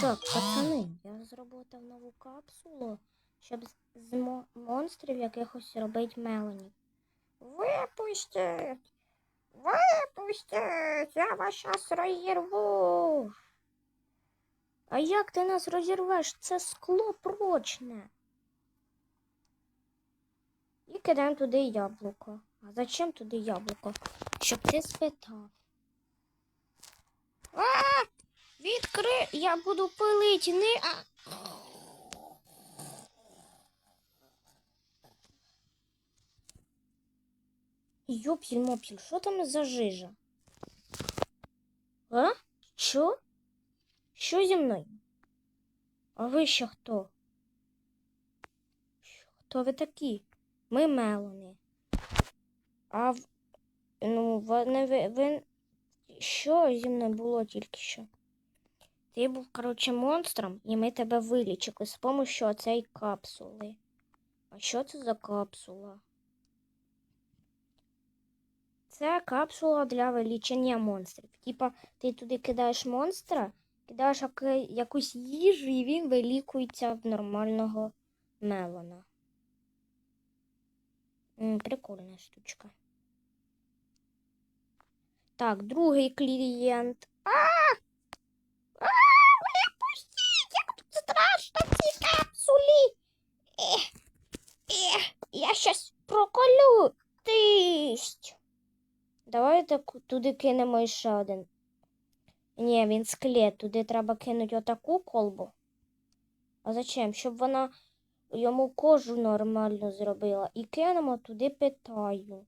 Так, пацани, я зробив нову капсулу, щоб з- монстрів якихось робити Мелані. Випустіть! Випустіть! Я вас щас розірву. А як ти нас розірвеш? Це скло прочне. І кидаємо туди яблуко. А зачем туди яблуко? Щоб ти спитав. А! Відкри, я буду пилить, не. А... Йопіль мопіль, що там за жижа? А? Що? Що зі мною? А ви ще хто? Хто ви такі? Ми Мелони. А в... ну, ви, ви... Що зі мною було тільки що? Ти був, коротше, монстром, і ми тебе вилічили з помощью цієї капсули. А що це за капсула? Це капсула для вилічення монстрів. Типа, ти туди кидаєш монстра, кидаєш якусь їжу, і він вилікується в нормального мелона. Прикольна штучка. Так, другий клієнт. А! А, випустіть! Як тут страшно в цій капсулі. Ех, ех, я щас проколю. Тисть. Давайте туди кинемо ще один. Ні, він склет. Туди треба кинути отаку колбу. А зачем? Щоб вона йому кожу нормально зробила. І кинемо туди питаю.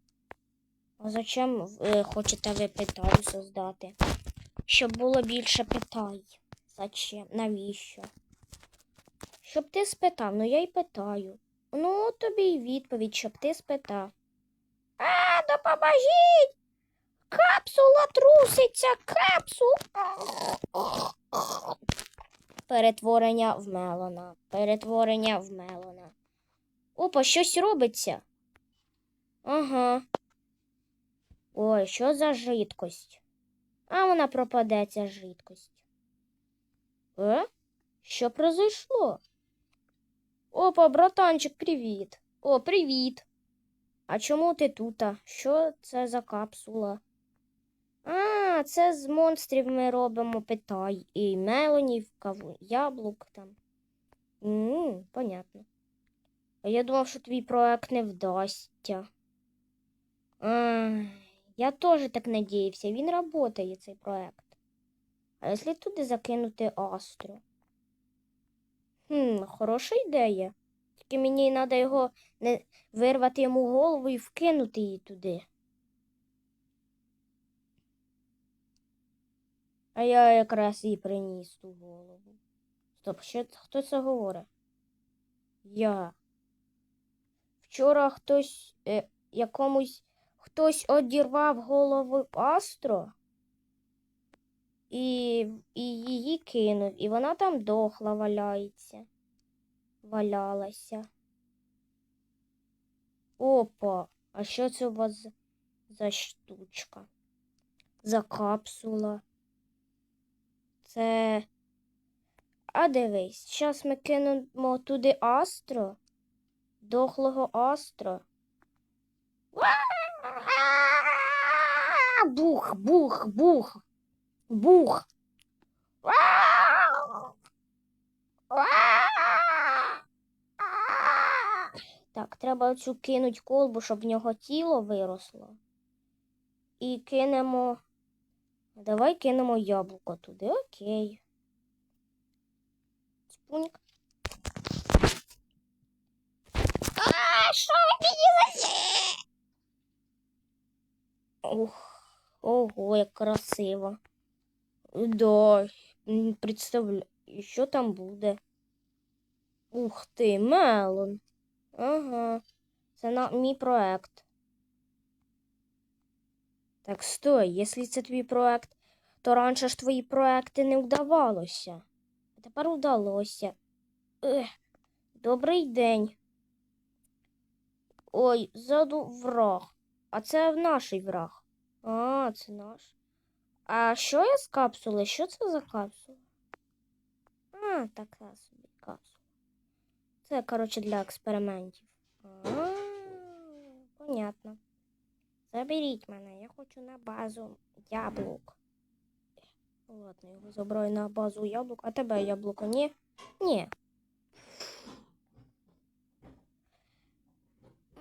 А зачем ви хочете ви питаю создати? Щоб було більше питай. Зачем? Навіщо? Щоб ти спитав, ну я й питаю. Ну, тобі й відповідь, щоб ти спитав. А, допоможіть! Капсула труситься, капсула. Перетворення в мелона. Перетворення в мелона. Опа, щось робиться. Ага. Ой, що за жидкость? А вона пропаде, ця жидкость. Е? Що произошло? Опа, братанчик, привіт. О, привіт. А чому ти тут? Що це за капсула? А, це з монстрів ми робимо питай. І мелонів, каву, яблук там. Ммм, понятно. А я думав, що твій проект не вдасться. А, я теж так надіявся. Він працює, цей проект. А якщо туди закинути Астру? Хм, хороша ідея. Тільки мені треба його не вирвати йому голову і вкинути її туди. А я якраз і приніс ту голову. Стоп, що, хто це говорить? Я. Вчора хтось е, якомусь хтось одірвав голову Астро і, і її кинув, і вона там дохла валяється. Валялася. Опа, а що це у вас за, штучка? За капсула? Це. А дивись, зараз ми кинемо туди Астро, дохлого Астро. Бух, бух, бух, бух. Так, треба цю кинуть колбу, щоб в нього тіло виросло. І кинемо. Давай кинемо яблуко туди, окей. Спуньк. А, що Ух, ого, як красиво. Да, представляю, що там буде. Ух ти, мелон. Ага, це на мій проект. Так, стой, якщо це твій проект, то раніше ж твої проекти не вдавалося. А тепер вдалося. Ех, добрий день. Ой, ззаду враг. А це наш враг. А, це наш. А що я з капсули? Що це за капсула? А, така собі капсула. Це, коротше, для експериментів. А, понятно. Заберіть мене, я хочу на базу яблук. Ладно, його забираю на базу яблук, а тебе яблуко ні? Ні.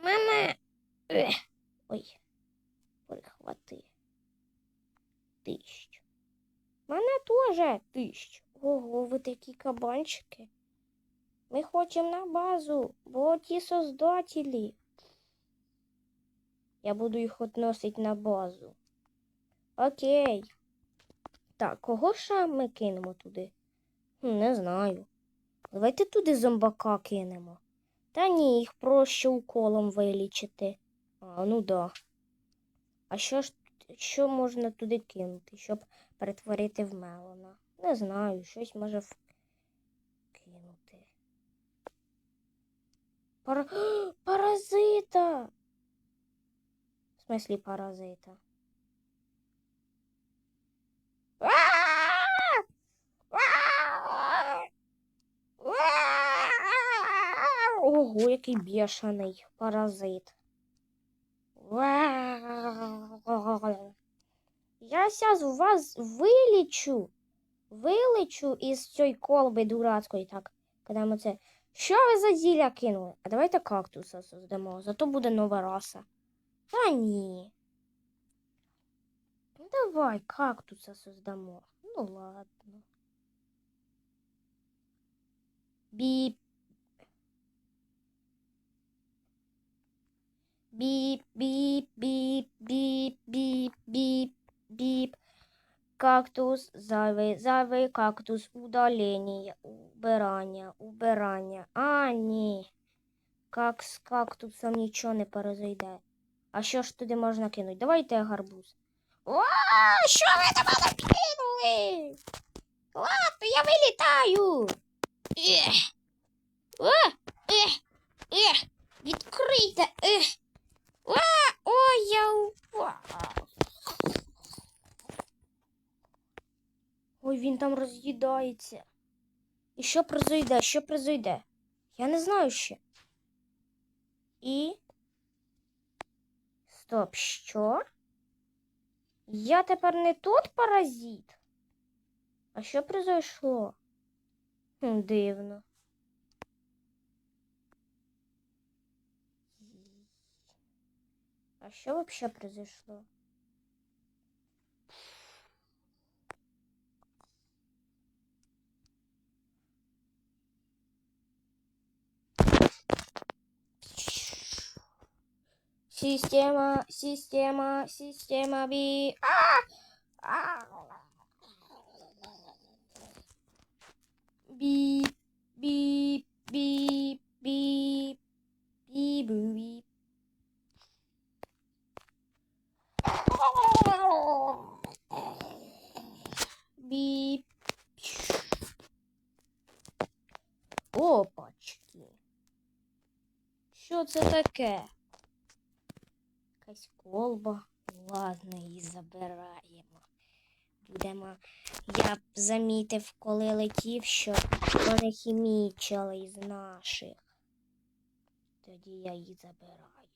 Мене. Ех. Ой. Прихвати. Тищ. Теж тищ. Ого, ви такі кабанчики. Ми хочемо на базу, бо ті создателі. Я буду їх относити на базу. Окей. Так, кого ще ми кинемо туди? Не знаю. Давайте туди зомбака кинемо. Та ні, їх проще уколом вилічити. А, ну да. А що ж що можна туди кинути, щоб перетворити в мелона? Не знаю, щось може в... кинути. Пара... Паразита! В смислі паразита? Ого, який бешений паразит. Я зараз вас вилічу. Вилечу із цієї колби дурацької. Так, коли це. Що ви за зілля кинули? А давайте кактуса создамо, зато буде нова раса. Та ні. Ну, давай кактуса создамо. Ну ладно. Біп. Біп, біп, біп, біп, біп, біп, біп. Кактус, зайвий, зайвий кактус, удалення, убирання, убирання. А, ні. Как з кактусом нічого не перезайде. А що ж туди можна кинути? Давайте гарбуз. О, що ви до мене кинули? Ладно, я вилітаю. Ех. О, ех, ех, відкрийте. Ех. А, ой, я упав. Ой, він там роз'їдається. І що произойде? Що произойде? Я не знаю ще. І. Стоп, що? Я тепер не тот паразит. А що произошло? Дивно. А що вообще произошло? Система, система, система би. А! А! Бип, бип, бип, бип, бип. Бип. Що це таке? Якась колба. Ладно, її забираємо. Будемо. Я б замітив, коли летів, що вони хімічили із наших. Тоді я її забираю.